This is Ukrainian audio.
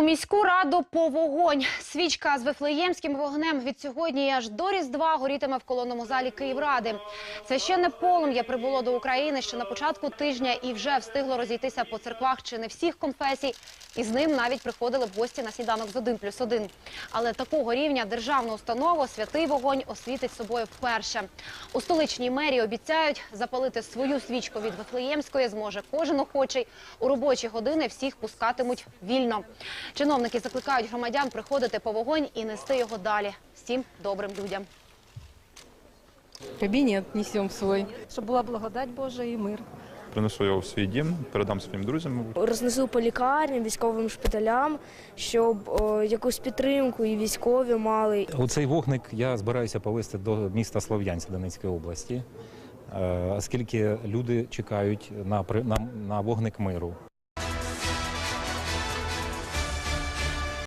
У міську раду по вогонь. Свічка з вифлеємським вогнем від сьогодні і аж до Різдва горітиме в колонному залі Київради. Не полум'я прибуло до України ще на початку тижня і вже встигло розійтися по церквах чи не всіх конфесій. І з ним навіть приходили в гості на сніданок з один плюс один. Але такого рівня державну установу святий вогонь освітить собою вперше. У столичній мерії обіцяють запалити свою свічку від Вифлеємської зможе кожен охочий. У робочі години всіх пускатимуть вільно. Чиновники закликають громадян приходити по вогонь і нести його далі всім добрим людям. Кабінет несемо свой. Щоб була благодать Божа і мир. Принесу його в свій дім, передам своїм друзям. рознесу по лікарням, військовим шпиталям, щоб о, якусь підтримку і військові мали. Оцей вогник я збираюся повезти до міста Слов'янськ Донецької області, е, оскільки люди чекають на, на, на вогник миру.